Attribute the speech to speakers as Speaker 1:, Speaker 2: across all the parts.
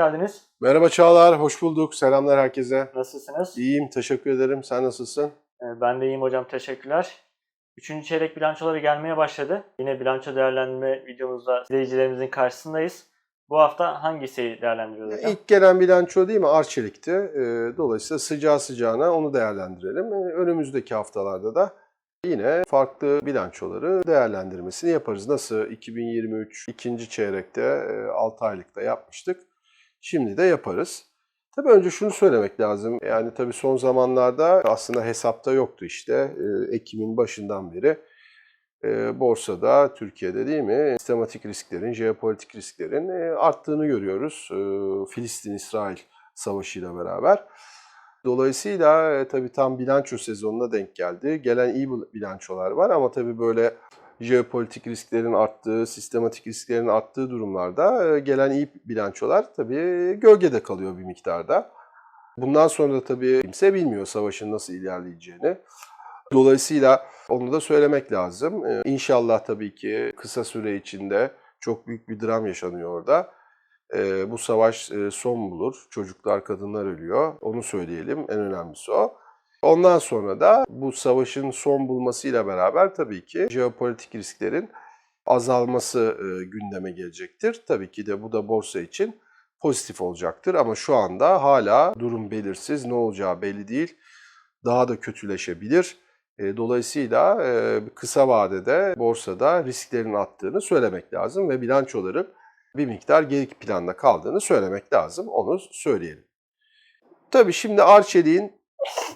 Speaker 1: Geldiniz.
Speaker 2: Merhaba Çağlar, hoş bulduk. Selamlar herkese.
Speaker 1: Nasılsınız?
Speaker 2: İyiyim, teşekkür ederim. Sen nasılsın?
Speaker 1: Ee, Ben de iyiyim hocam, teşekkürler. Üçüncü çeyrek bilançoları gelmeye başladı. Yine bilanço değerlendirme videomuzda izleyicilerimizin karşısındayız. Bu hafta hangi hisseyi değerlendiriyoruz hocam?
Speaker 2: İlk gelen bilanço değil mi? Arçelik'ti. Ee, Dolayısıyla sıcağı sıcağına onu değerlendirelim. Ee, Önümüzdeki haftalarda da yine farklı bilançoları değerlendirmesini yaparız. Nasıl 2023 ikinci çeyrekte 6 aylıkta yapmıştık. Şimdi de yaparız. Tabii önce şunu söylemek lazım. Yani tabii son zamanlarda aslında hesapta yoktu işte. Ee, Ekim'in başından beri e, borsada, Türkiye'de değil mi? Sistematik risklerin, jeopolitik risklerin e, arttığını görüyoruz. E, Filistin-İsrail savaşıyla beraber. Dolayısıyla tabii tam bilanço sezonuna denk geldi. Gelen iyi bilançolar var ama tabii böyle jeopolitik risklerin arttığı, sistematik risklerin arttığı durumlarda e, gelen iyi bilançolar tabii gölgede kalıyor bir miktarda. Bundan sonra da tabii kimse bilmiyor savaşın nasıl ilerleyeceğini. Dolayısıyla onu da söylemek lazım. Ee, İnşallah tabii ki kısa süre içinde çok büyük bir dram yaşanıyor orada. Ee, bu savaş e, son bulur. Çocuklar, kadınlar ölüyor. Onu söyleyelim. En önemlisi o. Ondan sonra da bu savaşın son bulmasıyla beraber tabii ki jeopolitik risklerin azalması e, gündeme gelecektir. Tabii ki de bu da borsa için pozitif olacaktır ama şu anda hala durum belirsiz, ne olacağı belli değil. Daha da kötüleşebilir. E, Dolayısıyla e, kısa vadede borsada risklerin arttığını söylemek lazım ve bilançoların bir miktar geri planda kaldığını söylemek lazım. Onu söyleyelim. Tabii şimdi Arçelik'in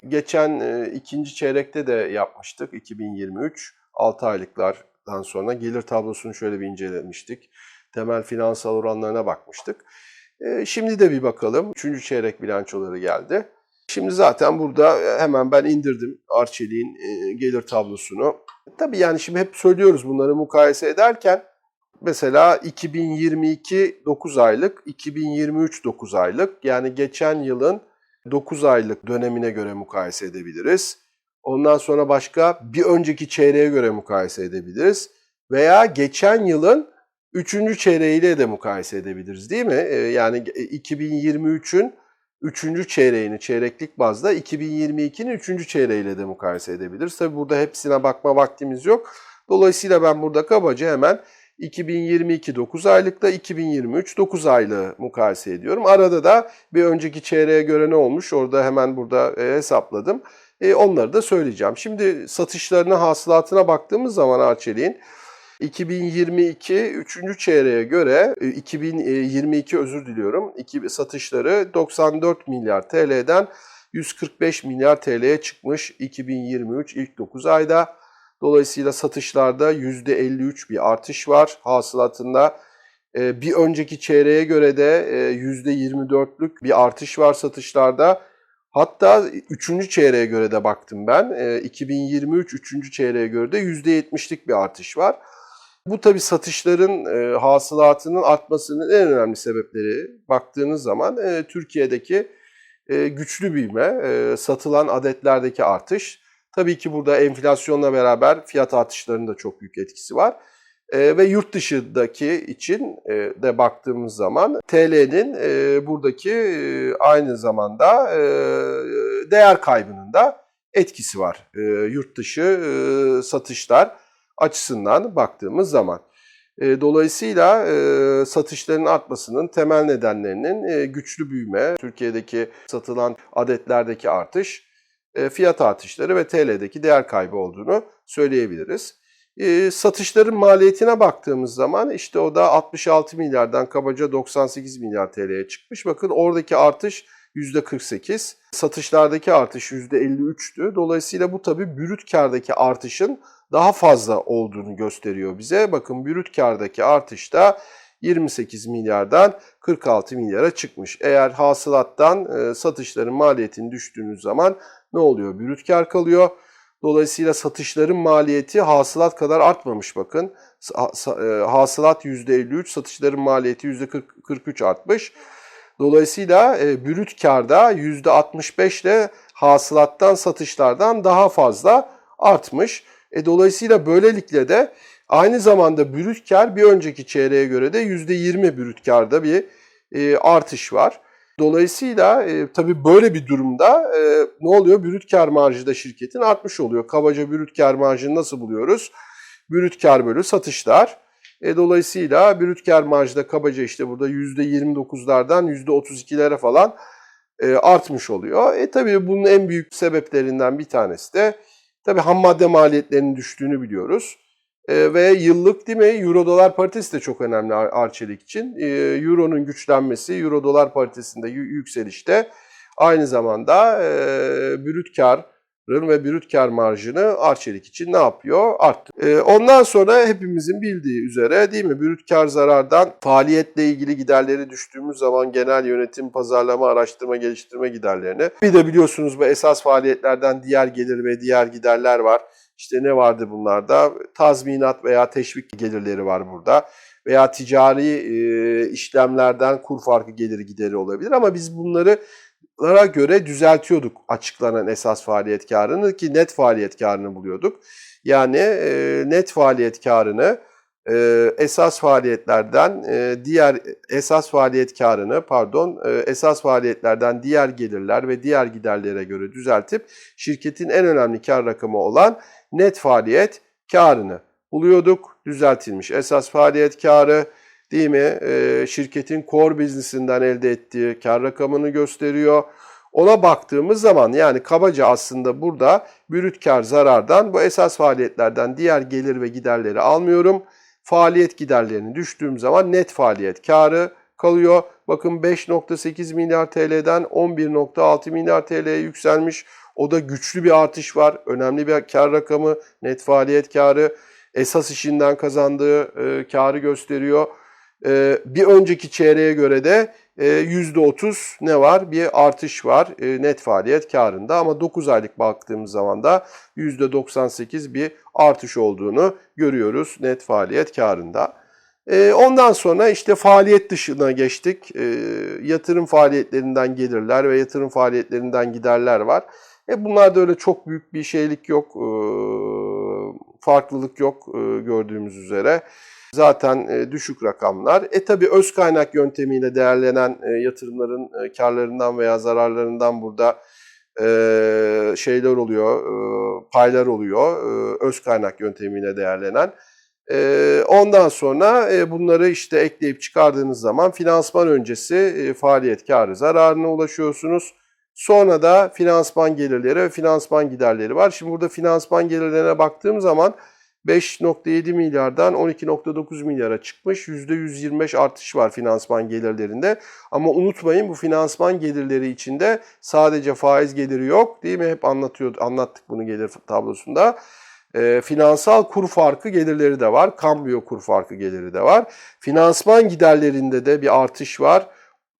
Speaker 2: geçen e, ikinci çeyrekte de yapmıştık 2023 6 aylıklardan sonra gelir tablosunu şöyle bir incelemiştik. Temel finansal oranlarına bakmıştık. E, Şimdi de bir bakalım. Üçüncü çeyrek bilançoları geldi. Şimdi zaten burada hemen ben indirdim Arçelik'in e, gelir tablosunu. Tabii yani şimdi hep söylüyoruz bunları mukayese ederken mesela 2022 9 aylık, 2023 9 aylık yani geçen yılın 9 aylık dönemine göre mukayese edebiliriz. Ondan sonra başka bir önceki çeyreğe göre mukayese edebiliriz. Veya geçen yılın 3. çeyreğiyle de mukayese edebiliriz değil mi? Ee, Yani 2023'ün 3. çeyreğini çeyreklik bazda 2022'nin 3. çeyreğiyle de mukayese edebiliriz. Tabi burada hepsine bakma vaktimiz yok. Dolayısıyla ben burada kabaca hemen 2022 9 aylıkta 2023 9 aylığı mukayese ediyorum. Arada da bir önceki çeyreğe göre ne olmuş orada hemen burada e, hesapladım. E, onları da söyleyeceğim. Şimdi satışlarına, hasılatına baktığımız zaman Arçelik'in 2022 3. çeyreğe göre e, 2022 özür diliyorum. satışları 94 milyar TL'den 145 milyar TL'ye çıkmış 2023 ilk 9 ayda. Dolayısıyla satışlarda %53 bir artış var hasılatında. E, Bir önceki çeyreğe göre de e, %24'lük bir artış var satışlarda. Hatta 3. çeyreğe göre de baktım ben. E, 2023 3. çeyreğe göre de %70'lik bir artış var. Bu tabii satışların e, hasılatının artmasının en önemli sebepleri baktığınız zaman e, Türkiye'deki e, güçlü büyüme, e, satılan adetlerdeki artış. Tabii ki burada enflasyonla beraber fiyat artışlarının da çok büyük etkisi var. E, ve yurt dışındaki için e, de baktığımız zaman TL'nin e, buradaki e, aynı zamanda e, değer kaybının da etkisi var. E, yurt dışı e, satışlar açısından baktığımız zaman. E, Dolayısıyla e, satışların artmasının temel nedenlerinin e, güçlü büyüme, Türkiye'deki satılan adetlerdeki artış, fiyat artışları ve TL'deki değer kaybı olduğunu söyleyebiliriz. E, Satışların maliyetine baktığımız zaman işte o da 66 milyardan kabaca 98 milyar TL'ye çıkmış. Bakın oradaki artış %48, satışlardaki artış %53'tü. Dolayısıyla bu tabii brüt kardaki artışın daha fazla olduğunu gösteriyor bize. Bakın brüt kardaki artış da 28 milyardan 46 milyara çıkmış. Eğer hasılattan e, satışların maliyetini düştüğünüz zaman ne oluyor? Brüt kar kalıyor. Dolayısıyla satışların maliyeti hasılat kadar artmamış bakın. E, Hasılat %53, satışların maliyeti %43 artmış. Dolayısıyla e, brüt karda %65 ile hasılattan satışlardan daha fazla artmış. E, dolayısıyla böylelikle de aynı zamanda brüt kar bir önceki çeyreğe göre de %20 brüt karda bir e, artış var. Dolayısıyla e, tabii böyle bir durumda e, ne oluyor? Brüt kar marjı da şirketin artmış oluyor. Kabaca brüt kar marjını nasıl buluyoruz? Brüt kar bölü satışlar. E, dolayısıyla brüt kar marjı da kabaca işte burada %29'lardan %32'lere falan e, artmış oluyor. E tabii bunun en büyük sebeplerinden bir tanesi de tabii ham madde maliyetlerinin düştüğünü biliyoruz. E, ve yıllık değil mi euro dolar paritesi de çok önemli Ar- Arçelik için. E, Euro'nun güçlenmesi, euro dolar paritesinde yü- yükselişte aynı zamanda e, brüt karın ve brüt kar marjını Arçelik için ne yapıyor? Arttı. E, ondan sonra hepimizin bildiği üzere değil mi brüt kar zarardan faaliyetle ilgili giderleri düştüğümüz zaman genel yönetim, pazarlama, araştırma, geliştirme giderlerini. Bir de biliyorsunuz bu esas faaliyetlerden diğer gelir ve diğer giderler var. İşte ne vardı bunlarda? Tazminat veya teşvik gelirleri var burada. Veya ticari e, işlemlerden kur farkı geliri gideri olabilir ama biz bunları lara göre düzeltiyorduk açıklanan esas faaliyet karını ki net faaliyet karını buluyorduk. Yani e, net faaliyet karını e, esas faaliyetlerden diğer esas faaliyet karını pardon esas faaliyetlerden diğer gelirler ve diğer giderlere göre düzeltip şirketin en önemli kar rakamı olan net faaliyet karını buluyorduk. Düzeltilmiş esas faaliyet karı değil mi? Ee, şirketin core business'inden elde ettiği kar rakamını gösteriyor. Ona baktığımız zaman yani kabaca aslında burada brüt kar zarardan bu esas faaliyetlerden diğer gelir ve giderleri almıyorum. Faaliyet giderlerini düştüğüm zaman net faaliyet karı kalıyor. Bakın 5.8 milyar TL'den 11.6 milyar TL'ye yükselmiş. O da güçlü bir artış var. Önemli bir kar rakamı, net faaliyet karı. Esas işinden kazandığı e, karı gösteriyor. E, bir önceki çeyreğe göre de e, %30 ne var? Bir artış var e, net faaliyet karında ama 9 aylık baktığımız zaman da %98 bir artış olduğunu görüyoruz net faaliyet karında. E, ondan sonra işte faaliyet dışına geçtik. E, yatırım faaliyetlerinden gelirler ve yatırım faaliyetlerinden giderler var. E bunlarda öyle çok büyük bir şeylik yok, e, farklılık yok e, gördüğümüz üzere. Zaten e, düşük rakamlar. E tabi öz kaynak yöntemiyle değerlenen e, yatırımların e, karlarından veya zararlarından burada e, şeyler oluyor, e, paylar oluyor. E, öz kaynak yöntemiyle değerlenen. E, ondan sonra e, bunları işte ekleyip çıkardığınız zaman finansman öncesi e, faaliyet karı zararına ulaşıyorsunuz. Sonra da finansman gelirleri ve finansman giderleri var. Şimdi burada finansman gelirlerine baktığım zaman 5.7 milyardan 12.9 milyara çıkmış. %125 artış var finansman gelirlerinde. Ama unutmayın bu finansman gelirleri içinde sadece faiz geliri yok değil mi? Hep anlatıyor, anlattık bunu gelir tablosunda. E, finansal kur farkı gelirleri de var. Kambiyo kur farkı geliri de var. Finansman giderlerinde de bir artış var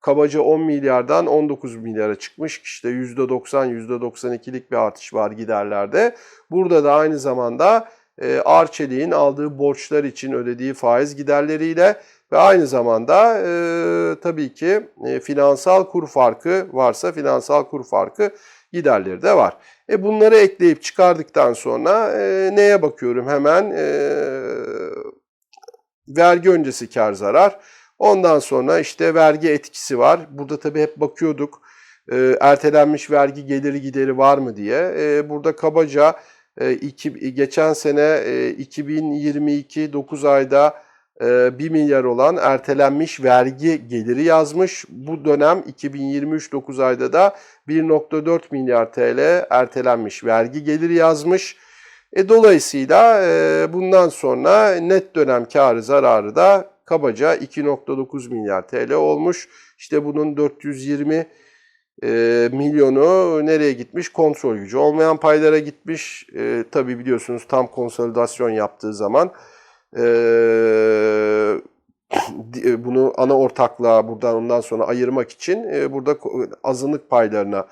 Speaker 2: kabaca 10 milyardan 19 milyara çıkmış. İşte %90, %92'lik bir artış var giderlerde. Burada da aynı zamanda e, Arçelik'in aldığı borçlar için ödediği faiz giderleriyle ve aynı zamanda e, tabii ki e, finansal kur farkı varsa finansal kur farkı giderleri de var. E bunları ekleyip çıkardıktan sonra e, neye bakıyorum hemen? E, vergi öncesi kar zarar. Ondan sonra işte vergi etkisi var. Burada tabii hep bakıyorduk e, ertelenmiş vergi geliri gideri var mı diye. E, burada kabaca e, iki, geçen sene e, 2022 9 ayda e, 1 milyar olan ertelenmiş vergi geliri yazmış. Bu dönem 2023 9 ayda da 1.4 milyar TL ertelenmiş vergi geliri yazmış. E, dolayısıyla e, bundan sonra net dönem karı zararı da kabaca 2.9 milyar TL olmuş. İşte bunun 420 e, milyonu nereye gitmiş? Kontrol gücü olmayan paylara gitmiş. E, tabii biliyorsunuz tam konsolidasyon yaptığı zaman e, bunu ana ortaklığa buradan ondan sonra ayırmak için e, burada azınlık paylarına e,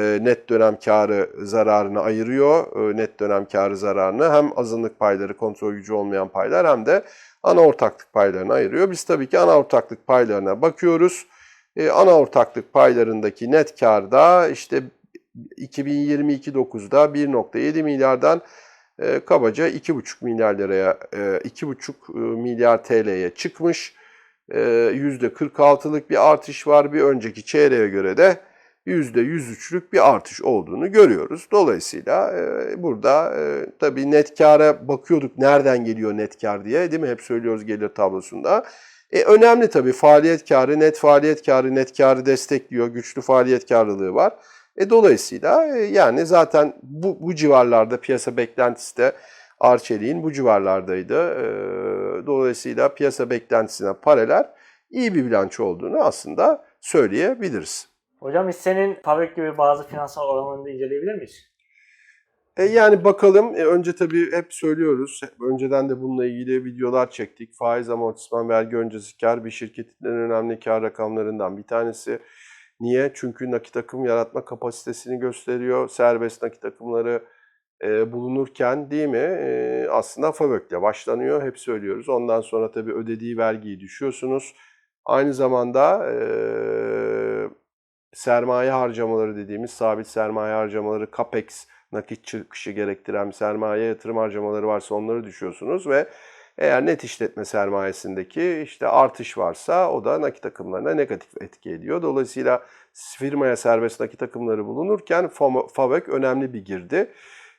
Speaker 2: net dönem karı zararını ayırıyor. E, net dönem karı zararını hem azınlık payları kontrol gücü olmayan paylar hem de ana ortaklık paylarını ayırıyor. Biz tabii ki ana ortaklık paylarına bakıyoruz. E, ana ortaklık paylarındaki net karda işte 2022 9'da 1.7 milyardan e, kabaca 2,5 milyar liraya, e, 2,5 milyar TL'ye çıkmış. e, %46'lık bir artış var. Bir önceki çeyreğe göre de %103'lük bir artış olduğunu görüyoruz. Dolayısıyla e, burada e, tabii net kâra bakıyorduk nereden geliyor net kar diye değil mi? Hep söylüyoruz gelir tablosunda. E, önemli tabii faaliyet karı, net faaliyet karı, net karı destekliyor. Güçlü faaliyet karlılığı var. E, dolayısıyla e, yani zaten bu, bu civarlarda piyasa beklentisi de Arçelik'in bu civarlardaydı. E, dolayısıyla piyasa beklentisine paralel iyi bir bilanço olduğunu aslında söyleyebiliriz.
Speaker 1: Hocam hissenin Fabrik gibi bazı finansal oranlarını da inceleyebilir miyiz?
Speaker 2: E yani bakalım. E önce tabii hep söylüyoruz. Önceden de bununla ilgili videolar çektik. Faiz amortisman vergi öncesi kar bir şirketin en önemli kar rakamlarından bir tanesi. Niye? Çünkü nakit akım yaratma kapasitesini gösteriyor. Serbest nakit akımları e, bulunurken değil mi? E, aslında FAVÖK'le başlanıyor. Hep söylüyoruz. Ondan sonra tabii ödediği vergiyi düşüyorsunuz. Aynı zamanda e, sermaye harcamaları dediğimiz sabit sermaye harcamaları, CAPEX, nakit çıkışı gerektiren sermaye yatırım harcamaları varsa onları düşüyorsunuz ve eğer net işletme sermayesindeki işte artış varsa o da nakit akımlarına negatif etki ediyor. Dolayısıyla firmaya serbest nakit akımları bulunurken FAVÖK önemli bir girdi.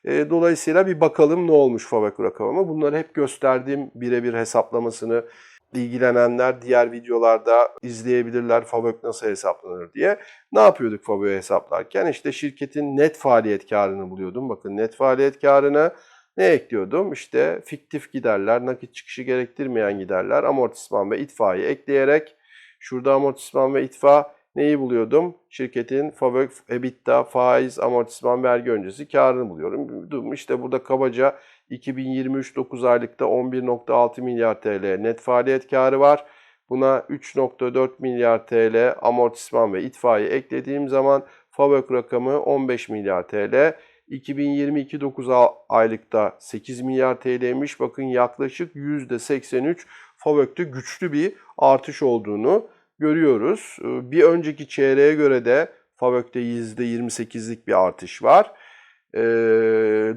Speaker 2: E, Dolayısıyla bir bakalım ne olmuş FAVÖK rakamı. Bunları hep gösterdiğim birebir hesaplamasını ilgilenenler diğer videolarda izleyebilirler FAVÖK nasıl hesaplanır diye. Ne yapıyorduk FAVÖK'ü hesaplarken? İşte şirketin net faaliyet karını buluyordum. Bakın net faaliyet karını ne ekliyordum? İşte fiktif giderler, nakit çıkışı gerektirmeyen giderler, amortisman ve itfaiye ekleyerek şurada amortisman ve itfa neyi buluyordum? Şirketin FAVÖK, EBITDA, faiz, amortisman, vergi öncesi karını buluyorum. İşte burada kabaca 2023 9 aylıkta 11.6 milyar TL net faaliyet karı var. Buna 3.4 milyar TL amortisman ve itfaiye eklediğim zaman FAVÖK rakamı 15 milyar TL. 2022 9 aylıkta 8 milyar TL'ymiş. Bakın yaklaşık %83 FAVÖK'te güçlü bir artış olduğunu görüyoruz. Bir önceki çeyreğe göre de FAVÖK'te %28'lik bir artış var.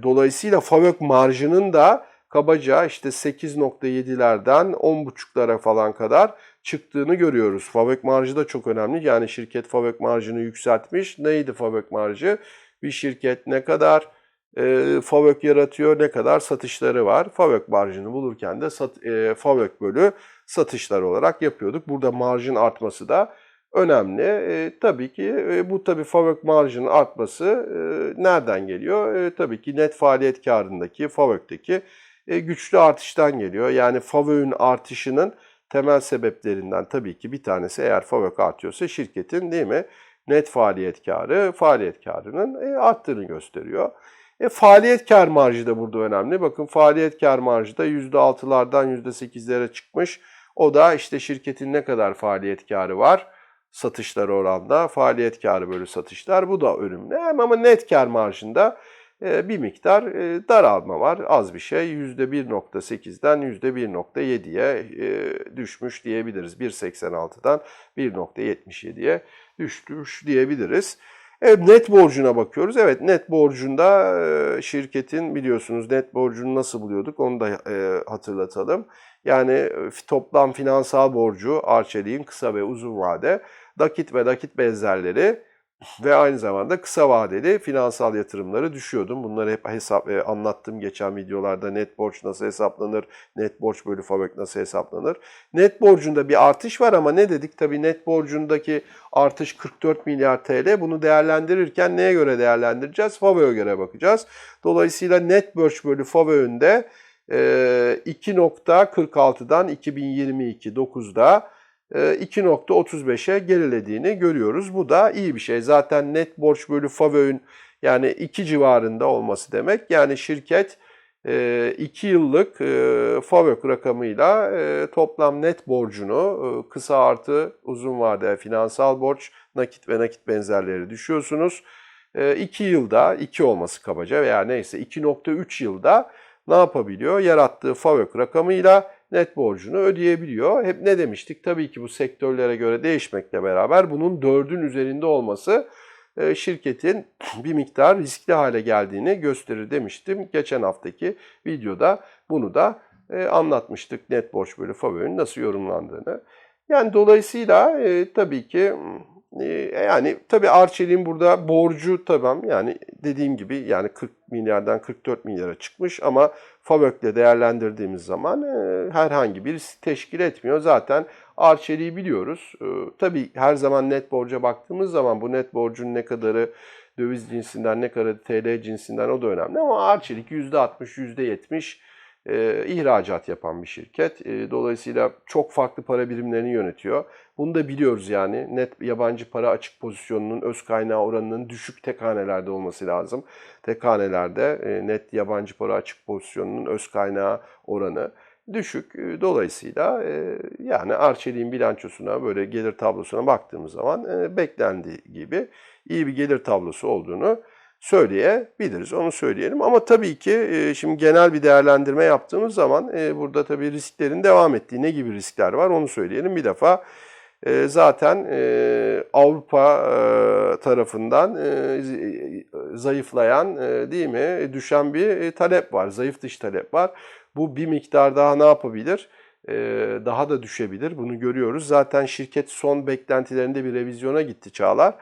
Speaker 2: Dolayısıyla FAVÖK marjının da kabaca işte 8.7'lerden 10.5'lara falan kadar çıktığını görüyoruz. FAVÖK marjı da çok önemli. Yani şirket FAVÖK marjını yükseltmiş. Neydi FAVÖK marjı? Bir şirket ne kadar e, FAVÖK yaratıyor, ne kadar satışları var. FAVÖK marjını bulurken de sat, e, FAVÖK bölü satışlar olarak yapıyorduk. Burada marjın artması da önemli. E, tabii ki e, bu tabii FAVÖK marjının artması e, nereden geliyor? E, tabii ki net faaliyet karındaki, FAVÖK'teki e, güçlü artıştan geliyor. Yani FAVÖK'ün artışının temel sebeplerinden tabii ki bir tanesi eğer FAVÖK artıyorsa şirketin değil mi? Net faaliyet karı, faaliyet karının e, arttığını gösteriyor. E, faaliyet kar marjı da burada önemli. Bakın faaliyet kar marjı da %6'lardan %8'lere çıkmış. O da işte şirketin ne kadar faaliyet karı var satışlar oranda, faaliyet karı bölü satışlar bu da önemli. Ama net kar marjında e, bir miktar e, daralma var. Az bir şey %1.8'den %1.7'ye e, düşmüş diyebiliriz. 1.86'dan 1.77'ye düşmüş diyebiliriz. Net borcuna bakıyoruz. Evet net borcunda şirketin biliyorsunuz net borcunu nasıl buluyorduk onu da hatırlatalım. Yani toplam finansal borcu Arçelik'in kısa ve uzun vade, nakit ve nakit benzerleri ve aynı zamanda kısa vadeli finansal yatırımları düşüyordum. Bunları hep hesap e, anlattım geçen videolarda net borç nasıl hesaplanır, net borç bölü fabrik nasıl hesaplanır. Net borcunda bir artış var ama ne dedik? Tabii net borcundaki artış 44 milyar TL. Bunu değerlendirirken neye göre değerlendireceğiz? FAVÖ'ye göre bakacağız. Dolayısıyla net borç bölü FAVÖ'nün de 2.46'dan 2022 9'da 2.35'e gerilediğini görüyoruz. Bu da iyi bir şey. Zaten net borç bölü FAVÖ'ün yani 2 civarında olması demek. Yani şirket 2 yıllık FAVÖK rakamıyla toplam net borcunu kısa artı uzun vade finansal borç, nakit ve nakit benzerleri düşüyorsunuz. 2 yılda 2 olması kabaca veya neyse 2.3 yılda ne yapabiliyor? Yarattığı FAVÖK rakamıyla net borcunu ödeyebiliyor. Hep ne demiştik? Tabii ki bu sektörlere göre değişmekle beraber bunun dördün üzerinde olması e, şirketin bir miktar riskli hale geldiğini gösterir demiştim. Geçen haftaki videoda bunu da e, anlatmıştık net borç bölü FAVÖ'nün nasıl yorumlandığını. Yani dolayısıyla e, tabii ki e, yani tabii Arçelik'in burada borcu tamam yani dediğim gibi yani 40 milyardan 44 milyara çıkmış ama FAVÖK'le değerlendirdiğimiz zaman e, herhangi bir teşkil etmiyor. Zaten Arçelik'i biliyoruz. E, tabii her zaman net borca baktığımız zaman bu net borcun ne kadarı döviz cinsinden ne kadarı TL cinsinden o da önemli ama Arçelik %60, %70 e, ihracat yapan bir şirket. E, dolayısıyla çok farklı para birimlerini yönetiyor. Bunu da biliyoruz yani net yabancı para açık pozisyonunun öz kaynağı oranının düşük tek hanelerde olması lazım. Tek hanelerde e, net yabancı para açık pozisyonunun öz kaynağı oranı düşük. E, Dolayısıyla e, yani Arçelik'in bilançosuna böyle gelir tablosuna baktığımız zaman e, beklendiği gibi iyi bir gelir tablosu olduğunu söyleyebiliriz. Onu söyleyelim. Ama tabii ki e, şimdi genel bir değerlendirme yaptığımız zaman e, burada tabii risklerin devam ettiği ne gibi riskler var onu söyleyelim. Bir defa e, zaten Avrupa tarafından zayıflayan değil mi düşen bir talep var. Zayıf dış talep var. Bu bir miktar daha ne yapabilir? Daha da düşebilir. Bunu görüyoruz. Zaten şirket son beklentilerinde bir revizyona gitti Çağlar.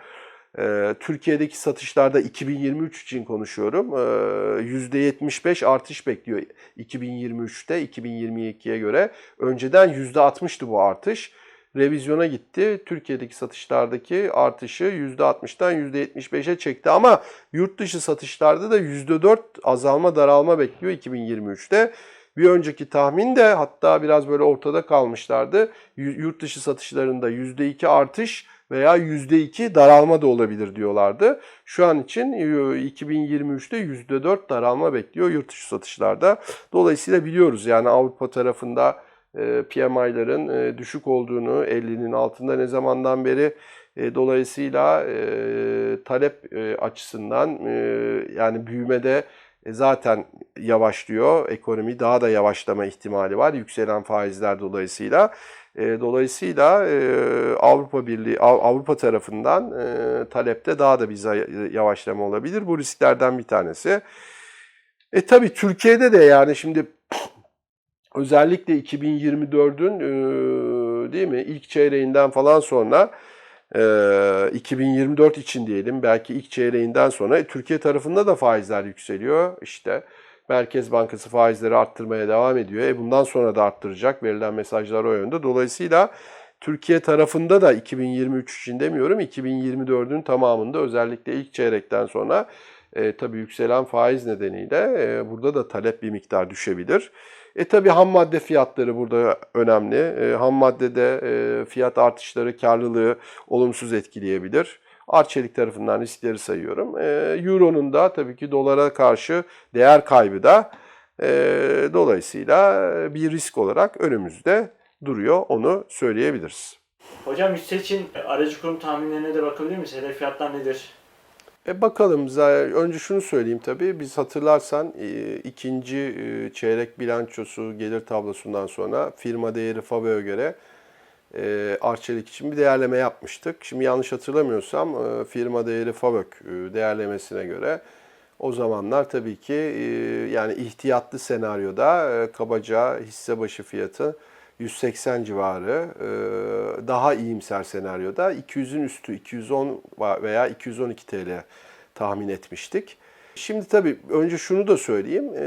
Speaker 2: Ee, Türkiye'deki satışlarda 2023 için konuşuyorum. Ee, %75 artış bekliyor 2023'te 2022'ye göre. Önceden %60'tı bu artış. Revizyona gitti. Türkiye'deki satışlardaki artışı %60'dan %75'e çekti ama yurt dışı satışlarda da %4 azalma daralma bekliyor 2023'te. Bir önceki tahmin de hatta biraz böyle ortada kalmışlardı. Yurt dışı satışlarında %2 artış veya %2 daralma da olabilir diyorlardı. Şu an için e, 2023'te %4 daralma bekliyor yurt dışı satışlarda. Dolayısıyla biliyoruz yani Avrupa tarafında e, PMI'ların e, düşük olduğunu 50'nin altında ne zamandan beri e, dolayısıyla e, talep e, açısından e, yani büyümede e, zaten yavaşlıyor. Ekonomi daha da yavaşlama ihtimali var yükselen faizler dolayısıyla. E, dolayısıyla e, Avrupa Birliği Av- Avrupa tarafından e, talepte daha da bir zay- yavaşlama olabilir. Bu risklerden bir tanesi. E tabii Türkiye'de de yani şimdi özellikle 2024'ün e, değil mi ilk çeyreğinden falan sonra e, 2024 için diyelim belki ilk çeyreğinden sonra e, Türkiye tarafında da faizler yükseliyor. İşte Merkez Bankası faizleri arttırmaya devam ediyor. E bundan sonra da arttıracak. Verilen mesajlar o yönde. Dolayısıyla Türkiye tarafında da 2023 için demiyorum 2024'ün tamamında özellikle ilk çeyrekten sonra e, tabii yükselen faiz nedeniyle e, burada da talep bir miktar düşebilir. E tabii ham madde fiyatları burada önemli. E, ham maddede e, fiyat artışları karlılığı olumsuz etkileyebilir. Arçelik tarafından riskleri sayıyorum. E, Euro'nun da tabii ki dolara karşı değer kaybı da e, dolayısıyla bir risk olarak önümüzde duruyor. Onu söyleyebiliriz.
Speaker 1: Hocam hisse için aracı kurum tahminlerine de bakabilir miyiz? Hedef fiyatlar nedir?
Speaker 2: E bakalım. Önce şunu söyleyeyim tabii. Biz hatırlarsan e, ikinci e, çeyrek bilançosu gelir tablosundan sonra firma değeri FAVÖ'ye göre e, Arçelik için bir değerleme yapmıştık. Şimdi yanlış hatırlamıyorsam firma değeri FAVÖK değerlemesine göre o zamanlar tabii ki yani ihtiyatlı senaryoda kabaca hisse başı fiyatı 180 civarı, e, daha iyimser senaryoda 200'ün üstü 210 veya 212 TL tahmin etmiştik. Şimdi tabii önce şunu da söyleyeyim. E,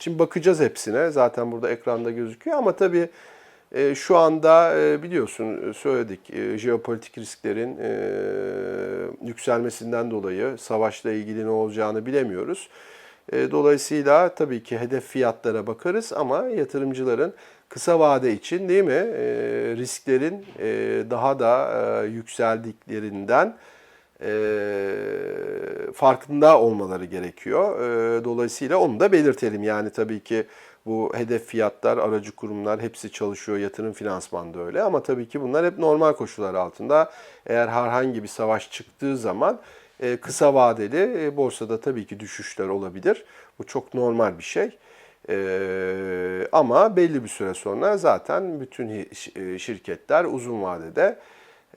Speaker 2: Şimdi bakacağız hepsine. Zaten burada ekranda gözüküyor ama tabii e, şu anda biliyorsun söyledik jeopolitik risklerin yükselmesinden dolayı savaşla ilgili ne olacağını bilemiyoruz. Dolayısıyla tabii ki hedef fiyatlara bakarız ama yatırımcıların kısa vade için değil mi e, risklerin e, daha da e, yükseldiklerinden e, farkında olmaları gerekiyor. E, dolayısıyla onu da belirtelim. Yani tabii ki bu hedef fiyatlar, aracı kurumlar hepsi çalışıyor. Yatırım finansman da öyle. Ama tabii ki bunlar hep normal koşullar altında. Eğer herhangi bir savaş çıktığı zaman e, kısa vadeli e, borsada tabii ki düşüşler olabilir. Bu çok normal bir şey. E, ama belli bir süre sonra zaten bütün e, şirketler uzun vadede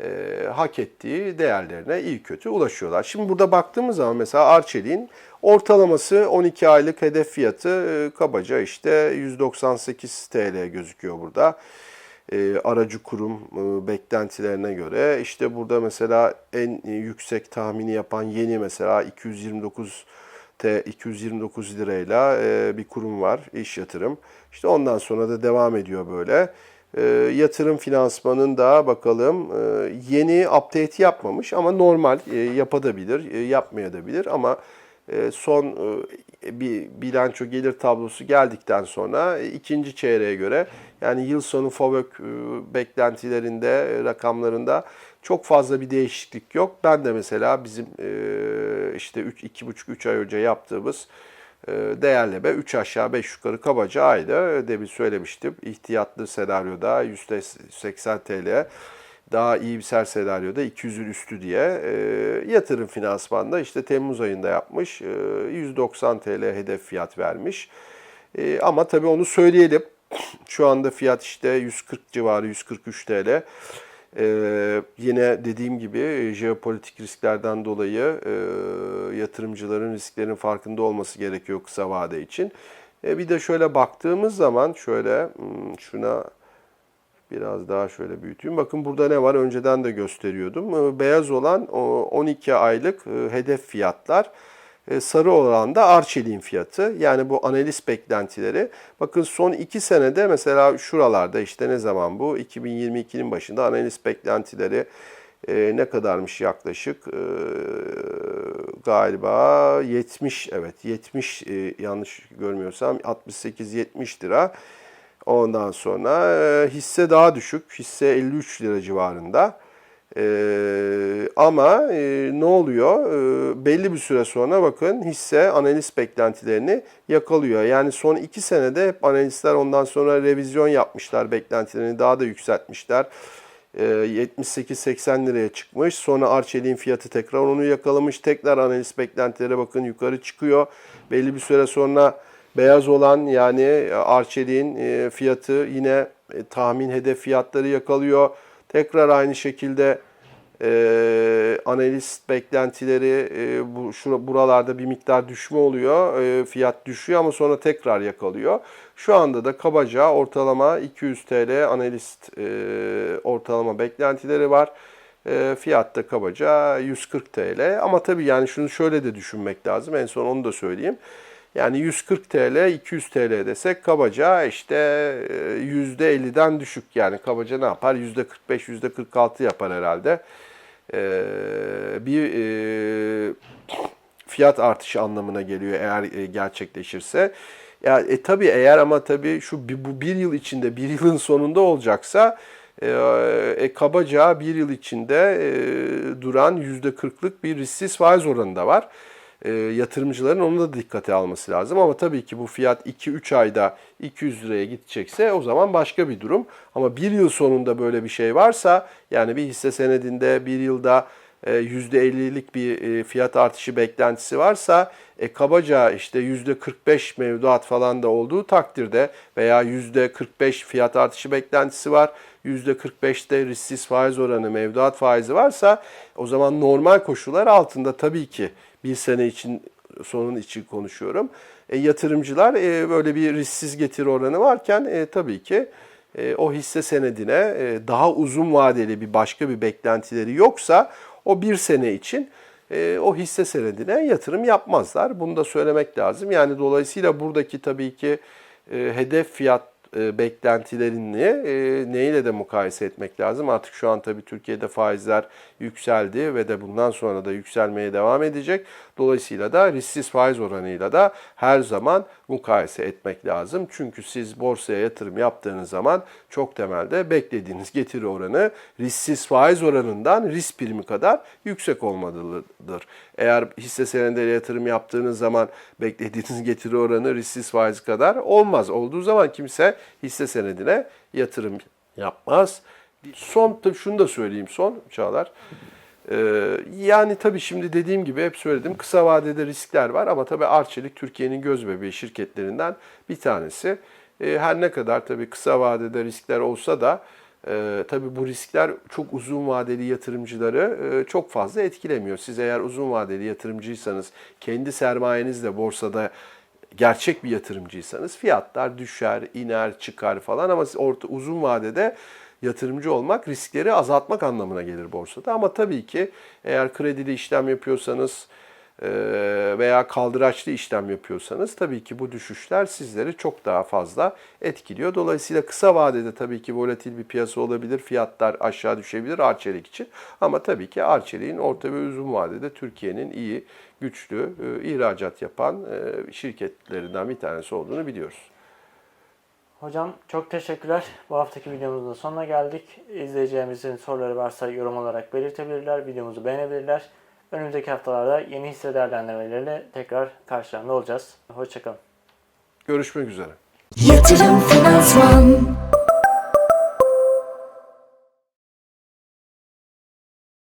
Speaker 2: e, hak ettiği değerlerine iyi kötü ulaşıyorlar. Şimdi burada baktığımız zaman mesela Arçelik'in ortalaması 12 aylık hedef fiyatı e, kabaca işte 198 TL gözüküyor burada. e, aracı kurum beklentilerine göre. İşte burada mesela en yüksek tahmini yapan yeni mesela 229 T 229 lirayla e, bir kurum var, iş yatırım. İşte ondan sonra da devam ediyor böyle. E, yatırım finansmanın da bakalım e, yeni update yapmamış ama normal e, yapabilir, e, yapmayabilir ama e, son e, bir bilanço gelir tablosu geldikten sonra e, ikinci çeyreğe göre yani yıl sonu FOVÖK e, beklentilerinde, e, rakamlarında çok fazla bir değişiklik yok. Ben de mesela bizim e, işte 3 2,5-3 ay önce yaptığımız e, değerleme 3 aşağı 5 yukarı kabaca aynı. Demin söylemiştim. İhtiyatlı senaryoda %80 TL, daha iyimser senaryoda 200'ün üstü diye e, yatırım finansmanda işte Temmuz ayında yapmış. E, 190 TL hedef fiyat vermiş. E, ama tabii onu söyleyelim. Şu anda fiyat işte 140 civarı 143 TL. Ee, yine dediğim gibi e, jeopolitik risklerden dolayı e, yatırımcıların risklerin farkında olması gerekiyor kısa vade için. E, bir de şöyle baktığımız zaman şöyle hmm, şuna biraz daha şöyle büyüteyim. Bakın burada ne var? Önceden de gösteriyordum. E, beyaz olan o 12 aylık e, hedef fiyatlar. E, sarı olan da Arçelik'in fiyatı. Yani bu analiz beklentileri. Bakın son 2 senede mesela şuralarda işte ne zaman bu? 2022'nin başında analiz beklentileri e, ne kadarmış yaklaşık? E, galiba 70 evet 70 e, yanlış görmüyorsam 68-70 lira. Ondan sonra e, hisse daha düşük. Hisse 53 lira civarında. Ee, ama e, ne oluyor? Ee, belli bir süre sonra bakın hisse analiz beklentilerini yakalıyor. Yani son iki senede hep analistler ondan sonra revizyon yapmışlar. Beklentilerini daha da yükseltmişler. Ee, 78-80 liraya çıkmış. Sonra Arçelik'in fiyatı tekrar onu yakalamış. Tekrar analiz beklentileri bakın yukarı çıkıyor. Belli bir süre sonra beyaz olan yani Arçelik'in e, fiyatı yine e, tahmin hedef fiyatları yakalıyor. Tekrar aynı şekilde e, analist beklentileri e, bu şura, buralarda bir miktar düşme oluyor. E, fiyat düşüyor ama sonra tekrar yakalıyor. Şu anda da kabaca ortalama 200 TL analist e, ortalama beklentileri var. E, fiyat da kabaca 140 TL. Ama tabii yani şunu şöyle de düşünmek lazım. En son onu da söyleyeyim. Yani 140 TL, 200 TL desek kabaca işte e, %50'den düşük. Yani kabaca ne yapar? %45, %46 yapar herhalde. Ee, bir e, fiyat artışı anlamına geliyor eğer e, gerçekleşirse. Ya e, tabii eğer ama tabii şu bu bir yıl içinde, bir yılın sonunda olacaksa e, e, kabaca bir yıl içinde e, duran %40'lık bir risksiz faiz oranı da var e, yatırımcıların onu da dikkate alması lazım. Ama tabii ki bu fiyat 2-3 ayda 200 liraya gidecekse o zaman başka bir durum. Ama bir yıl sonunda böyle bir şey varsa yani bir hisse senedinde bir yılda e, %50'lik bir e, fiyat artışı beklentisi varsa e, kabaca işte %45 mevduat falan da olduğu takdirde veya %45 fiyat artışı beklentisi var. %45'te risksiz faiz oranı mevduat faizi varsa o zaman normal koşullar altında tabii ki bir sene için sonun için konuşuyorum. E, yatırımcılar e, böyle bir risksiz getiri oranı varken e, tabii ki e, o hisse senedine e, daha uzun vadeli bir başka bir beklentileri yoksa o bir sene için e, o hisse senedine yatırım yapmazlar. Bunu da söylemek lazım. Yani dolayısıyla buradaki tabii ki e, hedef fiyat e, beklentilerini e, neyle de mukayese etmek lazım. Artık şu an tabii Türkiye'de faizler yükseldi ve de bundan sonra da yükselmeye devam edecek. Dolayısıyla da risksiz faiz oranıyla da her zaman mukayese etmek lazım. Çünkü siz borsaya yatırım yaptığınız zaman çok temelde beklediğiniz getiri oranı risksiz faiz oranından risk primi kadar yüksek olmalıdır. Eğer hisse senedine yatırım yaptığınız zaman beklediğiniz getiri oranı risksiz faiz kadar olmaz. Olduğu zaman kimse hisse senedine yatırım yapmaz. Son tabii şunu da söyleyeyim son Çağlar. Ee, yani tabii şimdi dediğim gibi hep söyledim kısa vadede riskler var ama tabii Arçelik Türkiye'nin göz bebeği şirketlerinden bir tanesi. Ee, her ne kadar tabii kısa vadede riskler olsa da e, tabii bu riskler çok uzun vadeli yatırımcıları e, çok fazla etkilemiyor. Siz eğer uzun vadeli yatırımcıysanız kendi sermayenizle borsada gerçek bir yatırımcıysanız fiyatlar düşer, iner, çıkar falan ama orta uzun vadede yatırımcı olmak riskleri azaltmak anlamına gelir borsada. Ama tabii ki eğer kredili işlem yapıyorsanız e, veya kaldıraçlı işlem yapıyorsanız tabii ki bu düşüşler sizleri çok daha fazla etkiliyor. Dolayısıyla kısa vadede tabii ki volatil bir piyasa olabilir. Fiyatlar aşağı düşebilir Arçelik için. Ama tabii ki Arçelik'in orta ve uzun vadede Türkiye'nin iyi, güçlü e, ihracat yapan e, şirketlerinden bir tanesi olduğunu biliyoruz.
Speaker 1: Hocam çok teşekkürler. Bu haftaki videomuzun sonuna geldik. İzleyeceğimizin soruları varsa yorum olarak belirtebilirler. Videomuzu beğenebilirler. Önümüzdeki haftalarda yeni hisse değerlendirmeleriyle tekrar karşılarında olacağız. Hoşçakalın.
Speaker 2: Görüşmek üzere.
Speaker 3: Yatırım Finansman